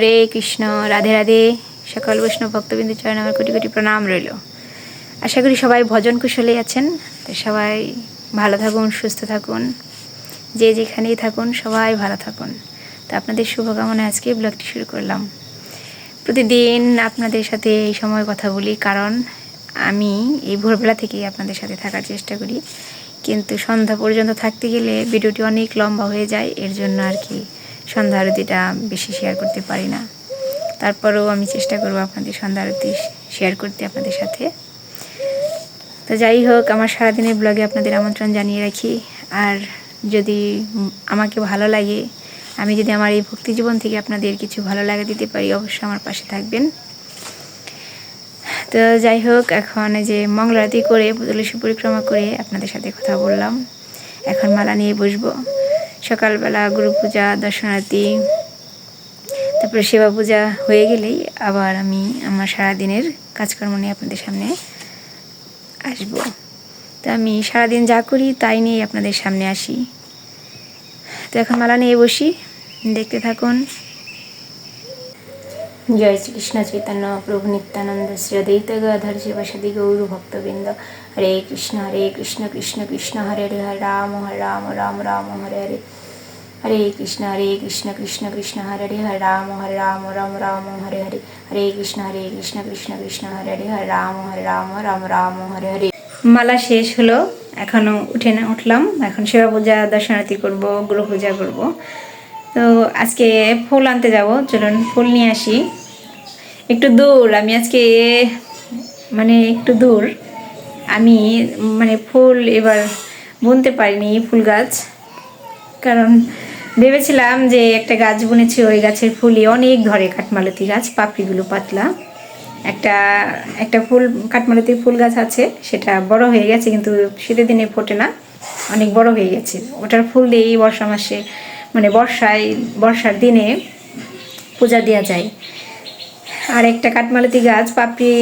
হরে কৃষ্ণ, রাধে রাধে। সকল বৈষ্ণব ভক্তবিন্দু চরণ আমার কোটি কোটি প্রণাম রইল। আশা করি সবাই ভজন কুশলে আছেন তো সবাই ভালো থাকুন, সুস্থ থাকুন। যে যেখানেই থাকুন, সবাই ভালো থাকুন। তো আপনাদের শুভকামনা আজকে ব্লগটি শুরু করলাম। প্রতিদিন আপনাদের সাথে এই সময় কথা বলি, কারণ আমি এই ভোরবেলা থেকেই আপনাদের সাথে থাকার চেষ্টা করি। কিন্তু সন্ধ্যা পর্যন্ত থাকতে গেলে ভিডিওটি অনেক লম্বা হয়ে যায়, এর জন্য আর কি সন্ধ্যা আরতিটা বেশি শেয়ার করতে পারি না। তারপরেও আমি চেষ্টা করব আপনাদের সন্ধ্যা আরতি শেয়ার করতে আপনাদের সাথে। তো যাই হোক, আমার সারাদিনের ব্লগে আপনাদের আমন্ত্রণ জানিয়ে রাখি। আর যদি আমাকে ভালো লাগে, আমি যদি আমার এই ভক্তি জীবন থেকে আপনাদের কিছু ভালো লাগা দিতে পারি, অবশ্যই আমার পাশে থাকবেন। তো যাই হোক, এখন যে মঙ্গলারতি করে তুলসী পরিক্রমা করে আপনাদের সাথে কথা বললাম। এখন মালা নিয়ে বসবো। সকালবেলা গুরু পূজা, দর্শনার্থী, তারপরে সেবা পূজা হয়ে গেলেই আবার আমি আমার সারাদিনের কাজকর্ম নিয়ে আপনাদের সামনে আসব। তো আমি সারাদিন যা করি তাই নিয়েই আপনাদের সামনে আসি। তো এখন মালা নিয়ে বসি। দেখতে থাকুন। জয় শ্রীকৃষ্ণ চৈতন্য প্রভু নিত্যানন্দ শ্রী অদ্বৈত গাধর শিবাসাদি গৌর ভক্তবৃন্দ। হরে কৃষ্ণ হরে কৃষ্ণ কৃষ্ণ কৃষ্ণ হরে হরে রাম হরে রাম রাম রাম, হরে হরে। হরে কৃষ্ণ হরে কৃষ্ণ কৃষ্ণ কৃষ্ণ হরে হরে হরে রাম হরে রাম রাম রাম হরে হরে হরে কৃষ্ণ হরে কৃষ্ণ কৃষ্ণ কৃষ্ণ হরে হরে হরে রাম হরে রাম রাম রাম হরে হরে মালা শেষ হলো। এখনও উঠে না উঠলাম। এখন সেবা পূজা, দর্শনার্থী করব, গ্রহ পূজা করব। তো আজকে ফুল আনতে যাব। চলুন ফুল নিয়ে আসি। একটু দূর, আমি আজকে মানে একটু দূর। আমি মানে ফুল এবার বুনতে পারিনি ফুল গাছ। কারণ ভেবেছিলাম যে একটা গাছ বুনেছি, ওই গাছের ফুলই অনেক ধরে কাঠমালতি গাছ, পাপড়িগুলো পাতলা। একটা একটা ফুল, কাঠমালতির ফুল গাছ আছে, সেটা বড় হয়ে গেছে, কিন্তু শীতের দিনে ফোটে না, অনেক বড় হয়ে গেছে। ওটার ফুল দিয়েই বর্ষা মাসে মানে বর্ষায়, বর্ষার দিনে পূজা দেওয়া যায়। আর একটা কাঠমালতি গাছ, পাপড়ি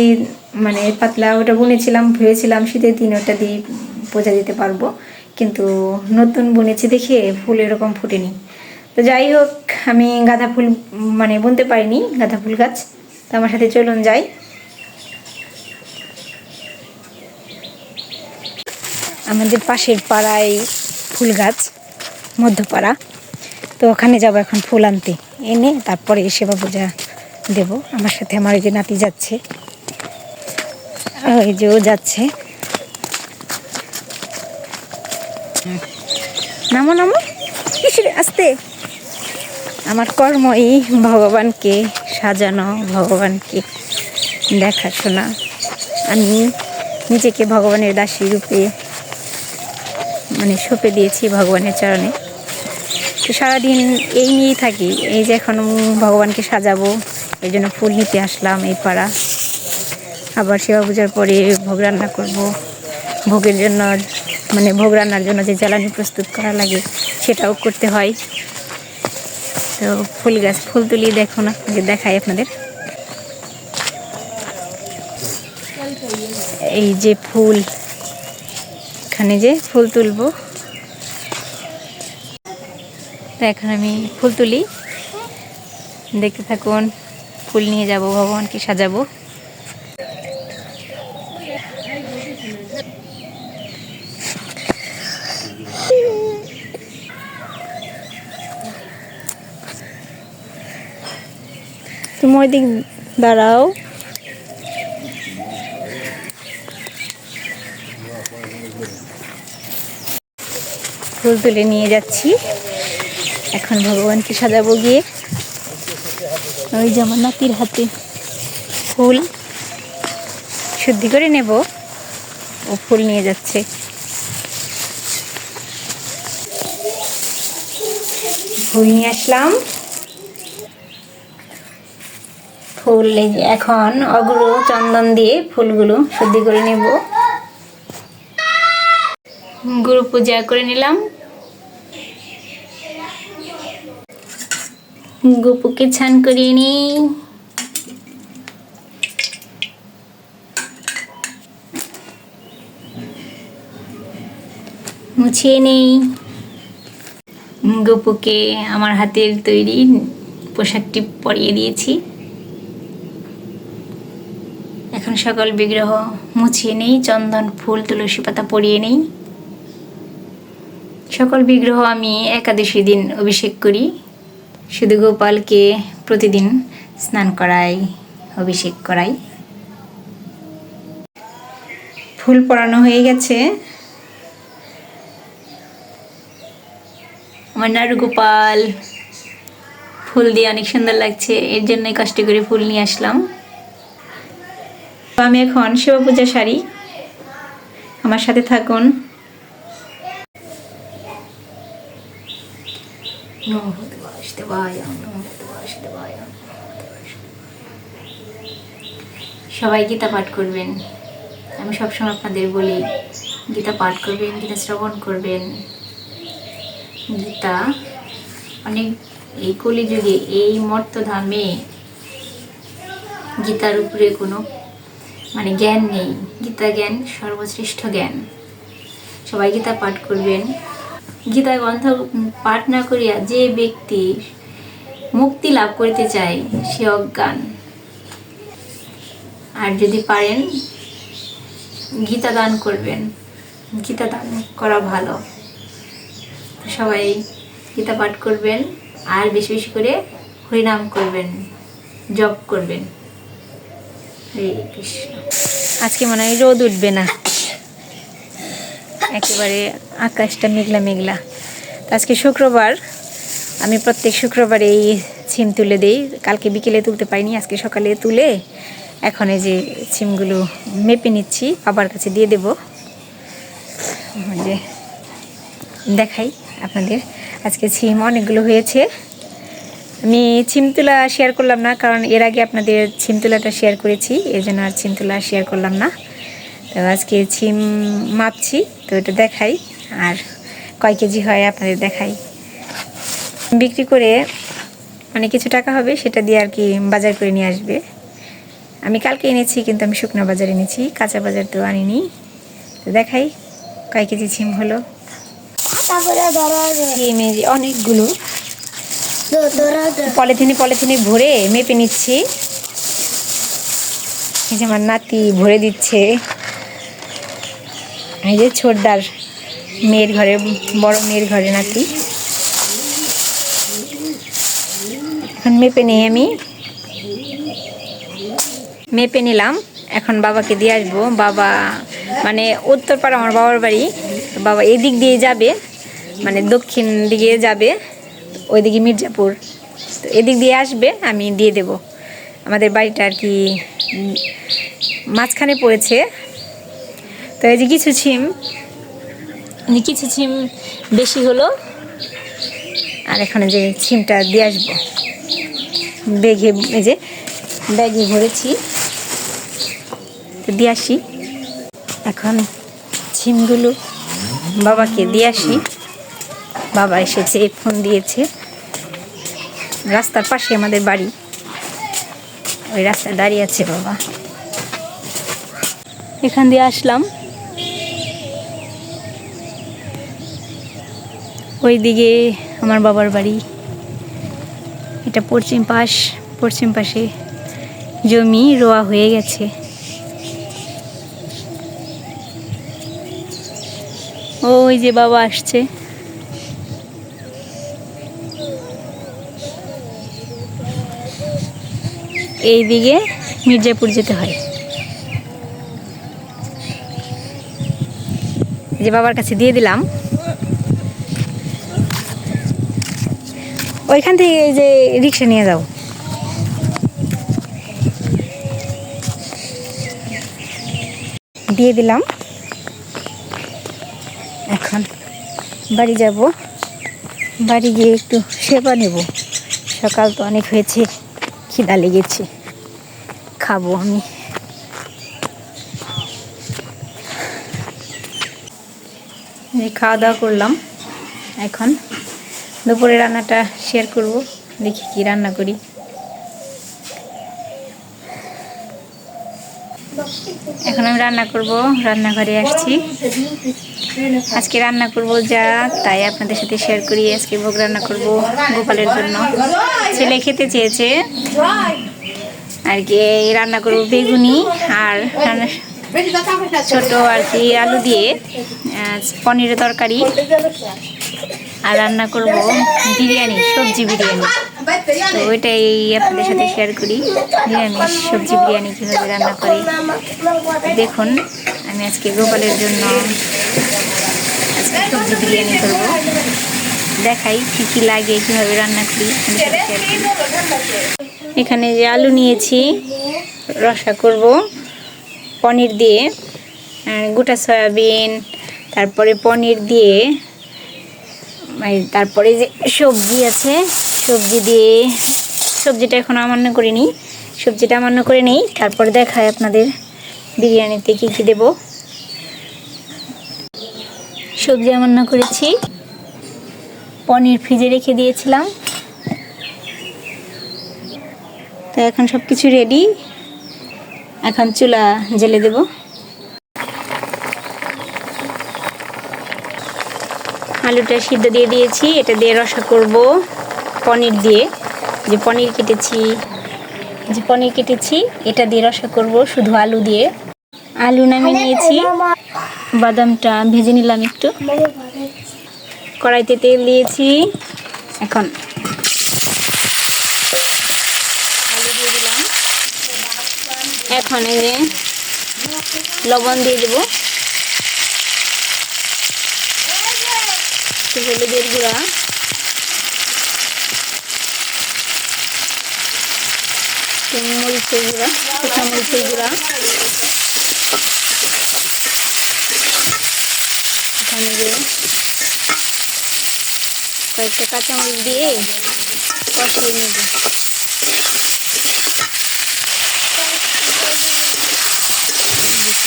মানে পাতলা, ওটা বুনেছিলাম, ভেবেছিলাম শীতের দিন ওটা দিয়ে পূজা দিতে পারব, কিন্তু নতুন বুনেছি দেখে ফুল এরকম ফুটেনি। তো যাই হোক, আমি গাঁদা ফুল মানে বুনতে পারিনি, গাঁদা ফুল গাছ। তো আমার সাথে চলুন যাই। আমাদের পাশের পাড়ায় ফুল গাছ, মধ্যপাড়া। তো ওখানে যাব এখন ফুল আনতে। এনে তারপরে সেবা পূজা দেব। আমার সাথে আমার ওই যে নাতি যাচ্ছে। ওই যে ও যাচ্ছে। নামো নামো। কিসের আসতে? আমার কর্মই ভগবানকে সাজানো, ভগবানকে দেখাশোনা। আমি নিজেকে ভগবানের দাসী রূপে মানে সঁপে দিয়েছি ভগবানের চরণে। তো সারাদিন এই নিয়েই থাকি। এই যে এখন ভগবানকে সাজাবো, এই জন্য ফুল নিতে আসলাম এই পাড়া। আবার সেবা পূজার পরে ভোগ রান্না করব। ভোগের জন্য মানে ভোগ রান্নার জন্য যে জ্বালানি প্রস্তুত করা লাগে, সেটাও করতে হয়। তো ফুল গাছ, ফুল তুলি দেখুন আপনাকে দেখাই আপনাদের। এই যে ফুল, এখানে যে ফুল তুলবো। তো এখন আমি ফুল তুলি। দেখতে থাকুন, ফুল নিয়ে যাব, ভগবানকে সাজাবো। ওই দিক দাঁড়াও। ফুল তুলে নিয়ে যাচ্ছি। এখন ভগবানকে সাজাবো গিয়ে। ওই যে আমার নাতির হাতে ফুল। শুদ্ধি করে নেব। ও ফুল নিয়ে যাচ্ছে। ফুল নিয়ে আসলাম। ফুল এখন অগ্র চন্দন দিয়ে ফুলগুলো শুদ্ধি করে নেব। গুরু পূজা করে নিলাম। গোপুকে ছান করিয়ে নিই। মুছিয়ে নেই। গোপুকে আমার হাতের তৈরি পোশাকটি পরিয়ে দিয়েছি এখন সকল বিগ্রহ মুছিয়ে নেই, চন্দন, ফুল, তুলসী পাতা পরিয়ে নেই। সকল বিগ্রহ আমি একাদশী দিন অভিষেক করি। শুধু গোপালকে প্রতিদিন স্নান করাই, অভিষেক করাই। ফুল পরানো হয়ে গেছে। আমার নাড়ু গোপাল, ফুল দিয়ে অনেক সুন্দর লাগছে, এর জন্যই কষ্ট করে ফুল নিয়ে আসলাম। আমি এখন শিব পূজা শাড়ি। আমার সাথে থাকুন। সবাই গীতা পাঠ করবেন। আমি সবসময় আপনাদের বলি, গীতা পাঠ করবেন, গীতা শ্রবণ করবেন। গীতা অনেক, এই কলিযুগে এই মর্তধামে গীতার উপরে কোনো মানে জ্ঞান নেই, গীতা জ্ঞান, সর্বশ্রেষ্ঠ জ্ঞান। সবাই গীতা পাঠ করবেন। গীতা গ্রন্থ পাঠ না করিয়া যে ব্যক্তি মুক্তি লাভ করিতে চায়, সে অজ্ঞান। আর যদি পারেন, গীতা দান করবেন। গীতা দান করা ভালো। সবাই গীতা পাঠ করবেন আর বেশি বেশি করে হরিনাম করবেন, জপ করবেন। আজকে মনে হয় রোদ উঠবে না। একেবারে আকাশটা মেঘলা মেঘলা। আজকে শুক্রবার, আমি প্রত্যেক শুক্রবার এই ছিম তুলে দিই। কালকে বিকেলে তুলতে পারিনি, আজকে সকালে তুলে এখন এই যে ছিমগুলো মেপে নিচ্ছি, বাবার কাছে দিয়ে দেব। যে দেখাই আপনাদের। আজকে ছিম অনেকগুলো হয়েছে। আমি ছিমতুলা শেয়ার করলাম না কারণ এর আগে আপনাদের ছিমতুলাটা শেয়ার করেছি এই জন্য আর ছিমতুলা শেয়ার করলাম না। তো আজকে ছিম মাপছি তো এটা দেখাই আর কয় কেজি হয় আপনাদের দেখাই। বিক্রি করে মানে কিছু টাকা হবে সেটা দিয়ে আর কি বাজার করে নিয়ে আসবে। আমি কালকে এনেছি কিন্তু আমি শুকনো বাজার এনেছি কাঁচা বাজার তো আনিনি। তো দেখাই কয় কেজি ছিম হলো। অনেকগুলো পলিথিনে পলিথিনে ভরে মেপে নিচ্ছি। এই যে আমার নাতি ভরে দিচ্ছে। এই যে ছোটদার মেয়ের ঘরে, বড় মেয়ের ঘরে নাতি। এখন মেপে নিই আমি। মেপে নিলাম। এখন বাবাকে দিয়ে আসব। বাবা মানে উত্তরপাড়া আমার বাবার বাড়ি। বাবা এদিক দিয়ে যাবে মানে দক্ষিণ দিকে যাবে। ওইদিকে মির্জাপুর। তো এদিক দিয়ে আসবে, আমি দিয়ে দেব। আমাদের বাড়িটা আর কি মাঝখানে পড়েছে। তো এই যে কিছু ছিম কিছু ছিম বেশি হলো, আর এখানে যে ছিমটা দিয়ে আসব। ব্যাগে, এই যে ব্যাগে ভরেছি। দিয়ে আসি। এখন ছিমগুলো বাবাকে দিয়ে আসি। বাবা এসেছে, ফোন দিয়েছে। রাস্তার পাশে আমাদের বাড়ি। ওই রাস্তায় দাঁড়িয়ে আছে বাবা। এখান দিয়ে আসলাম। ওই দিকে আমার বাবার বাড়ি। এটা পশ্চিম পাশ, পশ্চিম পাশে জমি রোয়া হয়ে গেছে। ওই যে বাবা আসছে। এই দিকে মির্জাপুর যেতে হয়। যে বাবার কাছে দিয়ে দিলাম। ওইখান থেকে যে রিক্সা নিয়ে যাও। দিয়ে দিলাম। এখন বাড়ি যাব। বাড়ি গিয়ে একটু সেবা নেব। সকাল তো অনেক হয়েছে, খিদা লেগেছে। খাব আমি। খাওয়া দাওয়া করলাম। এখন দুপুরে রান্নাটা শেয়ার করব, দেখি কি রান্না করি। এখন আমি রান্না করব, রান্নাঘরে আসছি। আজকে রান্না করব যা, তাই আপনাদের সাথে শেয়ার করি। আজকে ভোগ রান্না করব গোপালের জন্য। ছেলে খেতে চেয়েছে। আর কি রান্না করব বেগুনি আর ছোট আর কি আলু দিয়ে পনিরের তরকারি। আর রান্না করব বিরিয়ানি, সবজি বিরিয়ানি। তো ওইটাই আপনাদের সাথে শেয়ার করি। নিরামিষ সবজি বিরিয়ানি কীভাবে রান্না করি। দেখুন, আমি আজকে গোপালের জন্য আজকে সবজি বিরিয়ানি করব। দেখাই কী কী লাগে, কীভাবে রান্না করি share করি। এখানে যে আলু নিয়েছি, রসা করব, পনির দিয়ে গোটা সয়াবিন, তারপরে পনির দিয়ে তারপরে যে সবজি আছে, সবজি দিয়ে, সবজিটা এখন আমান্য করে নিই সবজিটা আমান্য করে নিই, তারপরে দেখায় আপনাদের বিরিয়ানিতে কী কী দেবো। সবজি আমান্য করেছি, পনির ফ্রিজে রেখে দিয়েছিলাম। তো এখন সব কিছু রেডি এখন চুলা জ্বেলে দেবো। আলুটা সিদ্ধ দিয়ে দিয়েছি এটা দিয়ে রসা করব পনির দিয়ে। যে পনির কেটেছি যে পনির কেটেছি এটা দিয়ে রসা করব শুধু আলু দিয়ে। আলু নামিয়ে নিয়েছি। বাদামটা ভেজে নিলাম একটু। কড়াইতে তেল দিয়েছি। এখন আলু দিয়ে দিলাম এখন এই লবণ দিয়ে দেবো। হলুদের গুঁড়া। মরিচের গুঁড়া, শুকনো মরিচের গুঁড়া। এখানে কয়েকটা কাঁচামরিচ দিয়ে কষিয়ে নেব।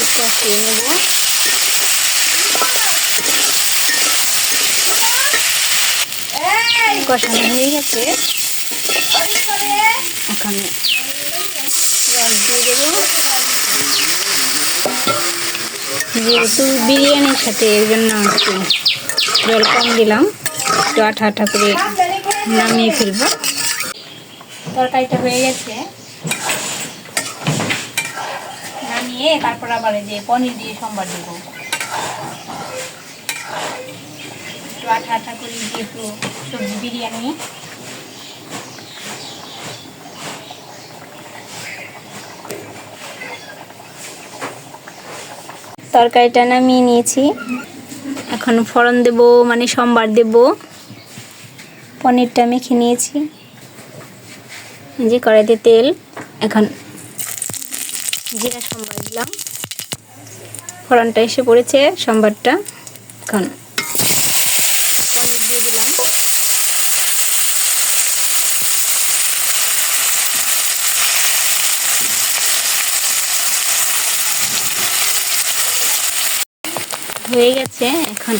একটু কষিয়ে নেব কষানো হয়ে গেছে যেহেতু বিরিয়ানির সাথে এর জন্য একটু জল কম দিলাম একটু আঠা আঠা করে নামিয়ে ফেলব তরকারিটা হয়ে গেছে নামিয়ে তারপর আবার এই যে পনির দিয়ে সম্বার দেবো। একটু আঠা আঠা করে যেহেতু সবজি বিরিয়ানি। তরকারিটা নামিয়ে নিয়েছি। এখন ফোড়ন দেব মানে সোমবার দেব। পনিরটা মেখে নিয়েছি। যে কড়াইতে তেল। এখন জিরা সোমবার দিলাম। ফোড়নটা এসে পড়েছে সোমবারটা। এখন দিয়ে দিলাম। হয়ে গেছে এখন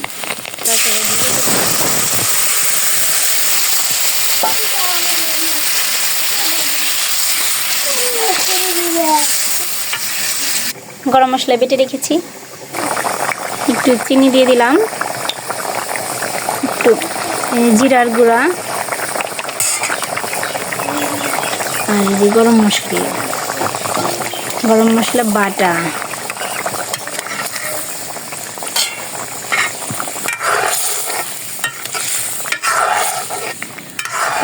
দেবো। গরম মশলা বেটে রেখেছি। একটু চিনি দিয়ে দিলাম। একটু জিরার গুঁড়া। আর যে গরম মশলা। গরম মশলা বাটা।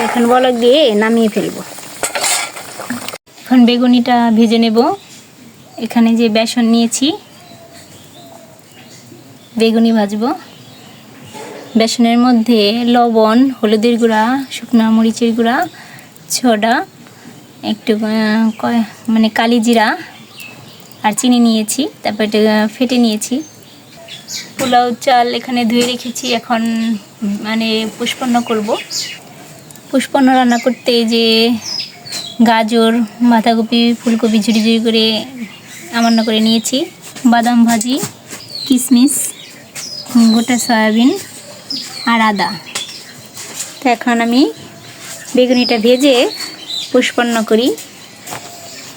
এখন বলক দিয়ে নামিয়ে ফেলব। এখন বেগুনিটা ভেজে নেব। এখানে যে বেসন নিয়েছি, বেগুনি ভাজব। বেসনের মধ্যে লবণ, হলুদের গুঁড়া, শুকনো মরিচের গুঁড়া, ছোডা, একটু মানে কালি জিরা আর চিনি নিয়েছি, তারপর এটা ফেটে নিয়েছি। পোলাও চাল এখানে ধুয়ে রেখেছি, এখন মানে পুষ্পন্ন করব। পুষ্পন্ন রান্না করতে যে গাজর, বাঁধাকপি, ফুলকপি ঝুড়ি ঝুড়ি করে আমান্য করে নিয়েছি। বাদাম ভাজি কিশমিশ গোটা সয়াবিন আর আদা। তো এখন আমি বেগুনিটা ভেজে পুষ্পন্ন করি।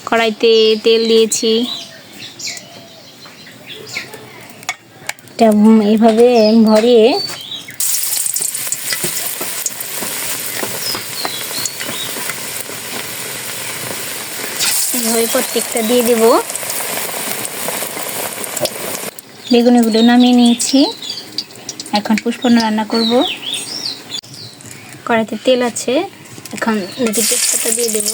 কড়াইতে তেল দিয়েছি। এভাবে ভরিয়ে এভাবে প্রত্যেকটা দিয়ে দেবো। বেগুনিগুলো নামিয়ে নিয়েছি। এখন পুষ্পন্ন রান্না করব। কড়াইতে তেল আছে। এখন দুটি তেজপাতা দিয়ে দেব।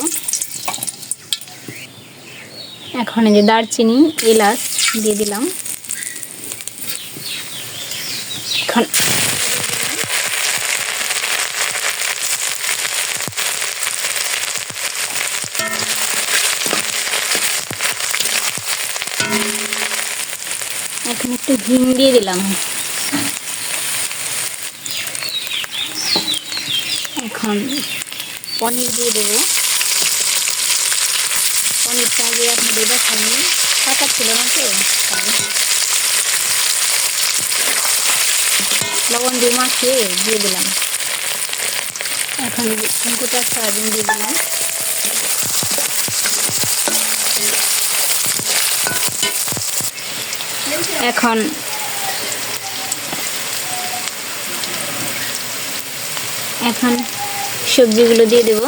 এখন এই যে দারচিনি, এলাচ দিয়ে দিলাম। এখন এখন একটু হিং দিয়ে দিলাম। এখন পনির দিয়ে দেবো। পনিরটা আগে আপনাদের দেখানি কাটা ছিল না তো লবণ দিয়ে মাখিয়ে দিয়ে দিলাম। এখন কুটা সয়াবিন দিয়ে দিলাম। এখন। এখন সবজিগুলো দিয়ে দেব।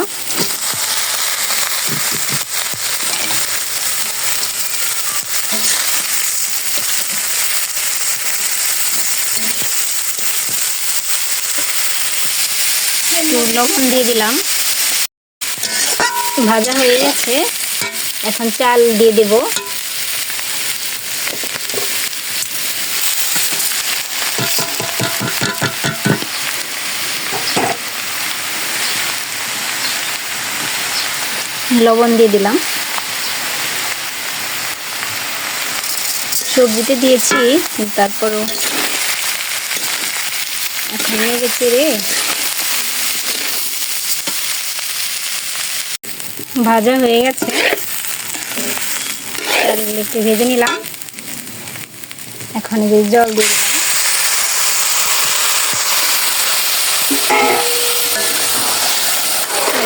লবণ দিয়ে দিলাম। ভাজা হয়ে গেছে। এখন চাল দিয়ে দেব। লবণ দিয়ে দিলাম। সবজিতে দিয়েছি তারপরও এখন নিয়ে গেছে রে। ভাজা হয়ে গেছে। একটু ভেজে নিলাম। এখন এই জল দিয়ে দিলাম।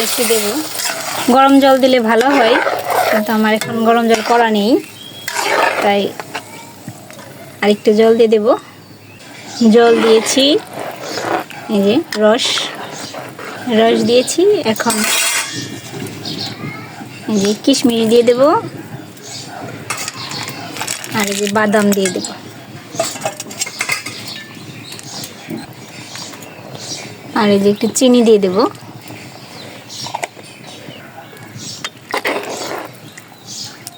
একটু দেবো। গরম জল দিলে ভালো হয়, কিন্তু আমার এখন গরম জল করা নেই, তাই আরেকটু জল দিয়ে দেব। জল দিয়েছি, এই যে রস রস দিয়েছি, এখন এই যে কিশমিশ দিয়ে দেব, আর এই যে বাদাম দিয়ে দেব। আর এই যে একটু চিনি দিয়ে দেবো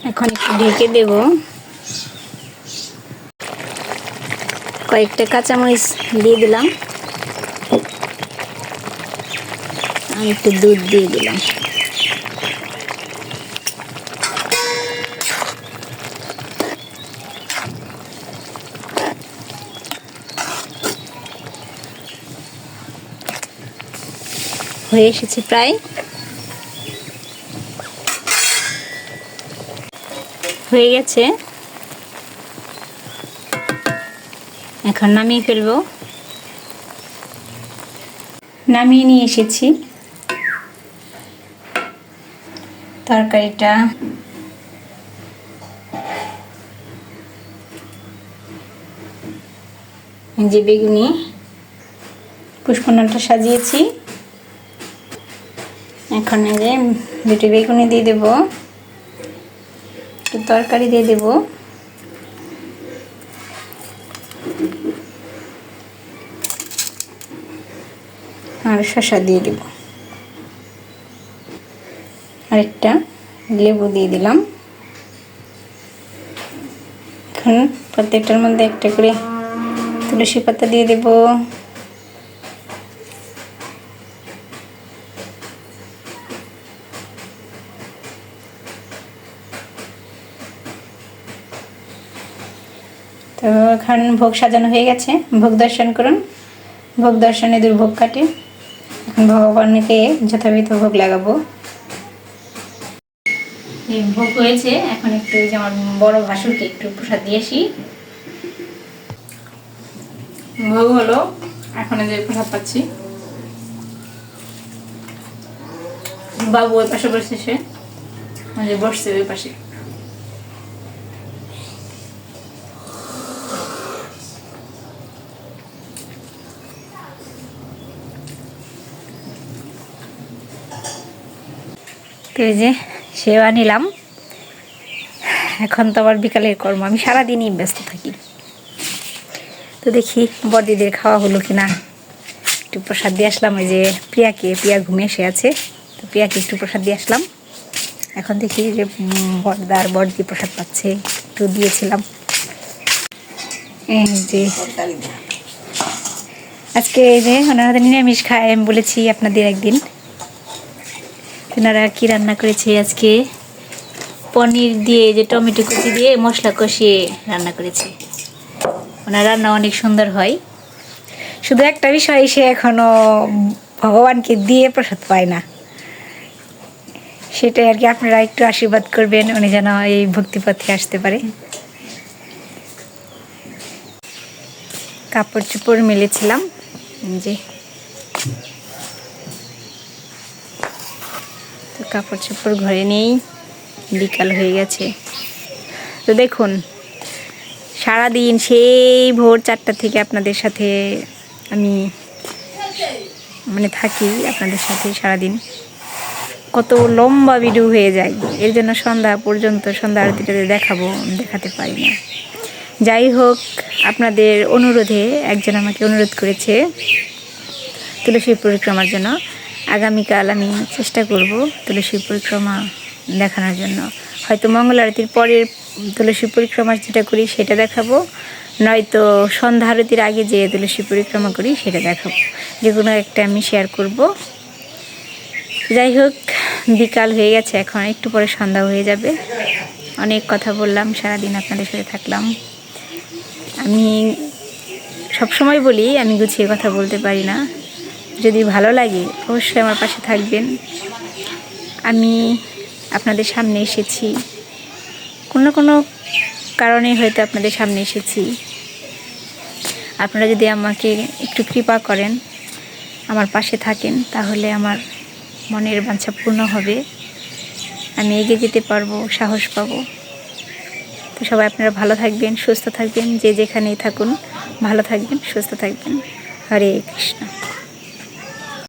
এখন একটু ঢেকে দেব। কয়েকটা কাঁচামরিচ দিয়ে দিলাম। আর একটু দুধ দিয়ে দিলাম। হয়ে এসেছে প্রায়। হয়ে গেছে। এখন নামিয়ে ফেলব। নামিয়ে নিয়ে এসেছি। তরকারিটা। যে বেগুনি পুষ্পনাটা সাজিয়েছি। এখন এই যে দুটি বেগুনি দিয়ে দেবো। তরকারি দিয়ে দেব। আর শসা দিয়ে দেব। আরেকটা লেবু দিয়ে দিলাম। এখন প্রত্যেকটার মধ্যে একটা করে তুলসী পাতা দিয়ে দেব তো এখন ভোগ সাজানো হয়ে গেছে। ভোগ দর্শন করুন। ভোগ দর্শনে দুর্ভোগ কাটে। এখন ভগবানকে যথাবিধ ভোগ লাগাবো। ভোগ হয়েছে। এখন একটু যে আমার বড় ভাসুরকে একটু প্রসাদ দিয়ে আসি। ভোগ হলো। এখন যে প্রসাদ পাচ্ছি। বাবু ওই পাশে বসে সে বসছে ওই পাশে। তো এই যে সেবা নিলাম। এখন তো আবার বিকালের কর্ম আমি সারাদিনই ব্যস্ত থাকি। তো দেখি বড়দিদের খাওয়া হলো কি না একটু প্রসাদ দিয়ে আসলাম ওই যে প্রিয়াকে প্রিয়া ঘুমে এসে আছে। তো প্রিয়াকে একটু প্রসাদ দিয়ে আসলাম। এখন দেখি যে উম, বড়দার বড়দি প্রসাদ পাচ্ছে একটু দিয়েছিলাম। যে আজকে এই যে ওনারা নিরামিষ খায় আমি বলেছি আপনাদের একদিন। ওনারা কি রান্না করেছে আজকে? পনির দিয়ে যে টমেটো কুচি দিয়ে মশলা কষিয়ে রান্না করেছে। ওনার রান্না অনেক সুন্দর হয়। শুধু একটা বিষয়, সে এখনও ভগবানকে দিয়ে প্রসাদ পায় না। সেটাই আর কি, আপনারা একটু আশীর্বাদ করবেন, উনি যেন এই ভক্তিপথে আসতে পারে। কাপড় চোপড় মেলেছিলাম যে তো কাপড় চোপড় ঘরে নেই, বিকাল হয়ে গেছে। তো দেখুন, সারাদিন সেই ভোর চারটা থেকে আপনাদের সাথে আমি মানে থাকি আপনাদের সাথে সারাদিন। কত লম্বা ভিডিও হয়ে যায়। এর জন্য সন্ধ্যা পর্যন্ত সন্ধ্যা আরতিটাতে দেখাবো দেখাতে পারি না। যাই হোক, আপনাদের অনুরোধে একজন আমাকে অনুরোধ করেছে তুলসী পরিক্রমার জন্য। আগামীকাল আমি চেষ্টা করব তুলসী পরিক্রমা দেখানোর জন্য। হয়তো মঙ্গল আরতির পরের তুলসী পরিক্রমা যেটা করি সেটা দেখাবো, নয়তো সন্ধ্যা আরতির আগে যে তুলসী পরিক্রমা করি সেটা দেখাবো। যে কোনো একটা আমি শেয়ার করব। যাই হোক, বিকাল হয়ে গেছে, এখন একটু পরে সন্ধ্যা হয়ে যাবে। অনেক কথা বললাম, সারাদিন আপনাদের সাথে থাকলাম। আমি সবসময় বলি, আমি গুছিয়ে কথা বলতে পারি না। যদি ভালো লাগে, অবশ্যই আমার পাশে থাকবেন। আমি আপনাদের সামনে এসেছি। কোনো কোনো কারণে হয়তো আপনাদের সামনে এসেছি। আপনারা যদি আমাকে একটু কৃপা করেন, আমার পাশে থাকেন, তাহলে আমার মনের বাঞ্ছা পূর্ণ হবে। আমি এগিয়ে যেতে পারব, সাহস পাবো। তো সবাই আপনারা ভালো থাকবেন, সুস্থ থাকবেন, যে যেখানেই থাকুন, ভালো থাকবেন, সুস্থ থাকবেন। হরে কৃষ্ণ।